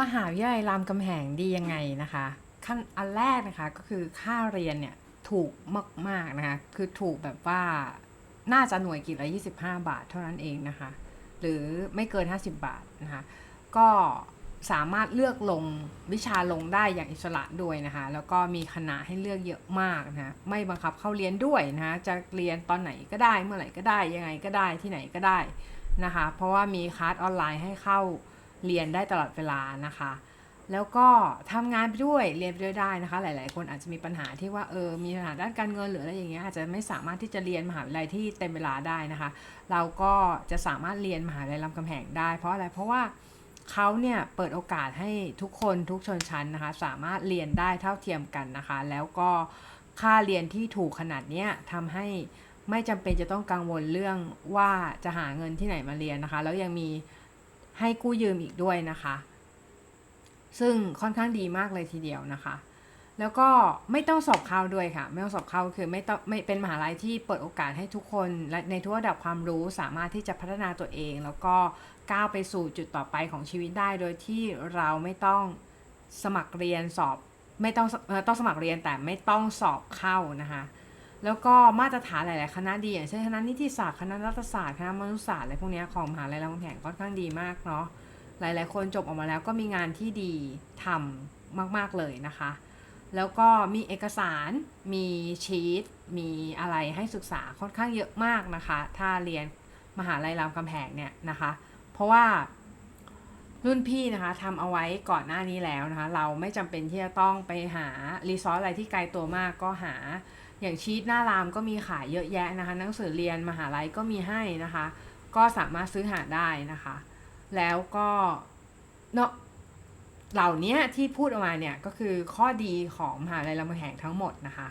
มหาวิทยาลัยรามคำแหงดียังไงนะคะ ขั้นอันแรกนะคะก็คือค่าเรียนเนี่ยถูกมากๆนะคะ คือถูกแบบว่าน่าจะหน่วยกิจละ25 บาทเท่านั้นเองนะคะ หรือไม่เกิน 50 บาทนะคะ ก็สามารถเลือกลงวิชาลงได้อย่างอิสระด้วยนะคะ แล้วก็มีคณะให้เลือกเยอะมากนะคะไม่บังคับเข้าเรียนด้วยนะคะจะเรียนตอนไหนก็ได้เมื่อไหร่ก็ได้ยังไงก็ได้ที่ไหนก็ได้นะคะ เพราะว่ามีคลาสออนไลน์ให้เข้า เรียนได้ตลอดเวลานะคะ แล้วก็ทำงานไปด้วยเรียนไปด้วยได้นะคะ หลาย ๆ คนอาจจะมีปัญหาที่ว่าเออมีปัญหาด้านการเงินหรืออะไรอย่างเงี้ยอาจจะไม่สามารถที่จะเรียนมหาวิทยาลัยที่เต็มเวลาได้นะคะ เราก็จะสามารถเรียนมหาวิทยาลัยรามคำแหงได้เพราะอะไรเพราะว่าเขาเนี่ยเปิดโอกาสให้ทุกคนทุกชนชั้นนะคะ สามารถเรียนได้เท่าเทียมกันนะคะ แล้วก็ค่าเรียนที่ถูกขนาดเนี้ยทำให้ไม่จำเป็นจะต้องกังวลเรื่องว่าจะหาเงินที่ไหนมาเรียนนะคะ แล้วยังมี ให้กู้ยืมอีกด้วยนะคะ ซึ่งค่อนข้างดีมากเลยทีเดียวนะคะ แล้วก็ไม่ต้องสอบเข้าด้วยค่ะ ไม่ต้องสอบเข้าคือไม่ต้องไม่เป็นมหาลัยที่เปิดโอกาสให้ทุกคนและในทุกระดับความรู้สามารถที่จะพัฒนาตัวเอง แล้วก็ก้าวไปสู่จุดต่อไปของชีวิตได้ โดยที่เราไม่ต้องสมัครเรียนสอบไม่ต้องต้องสมัครเรียนแต่ไม่ต้องสอบเข้านะคะ แล้วก็มาตรฐานหลาย ๆ คณะดีอย่างเช่นคณะนิติศาสตร์คณะรัฐศาสตร์คณะมนุษยศาสตร์อะไรพวกนี้ของมหาลัยรามคำแหงค่อนข้างดีมากเนาะหลาย ๆ คนจบออกมาแล้วก็มีงานที่ดีทำมาก ๆ เลยนะคะ แล้วก็มีเอกสารมีชีตมีอะไรให้ศึกษาค่อนข้างเยอะมากนะคะ ถ้าเรียนมหาลัยรามคำแหงเนี่ยนะคะ เพราะว่ารุ่นพี่นะคะทำเอาไว้ก่อนหน้านี้แล้วนะคะ เราไม่จำเป็นที่จะต้องไปหารีซอสอะไรที่ไกลตัวมากก็หา อย่างชีตหน้ารามก็มีขายเยอะแยะนะคะ หนังสือเรียนมหาลัยก็มีให้นะคะ ก็สามารถซื้อหาได้นะคะ แล้วก็เนาะเหล่านี้ที่พูดออกมาเนี่ยก็คือข้อดีของมหาลัยรามคำแหงทั้งหมดนะคะ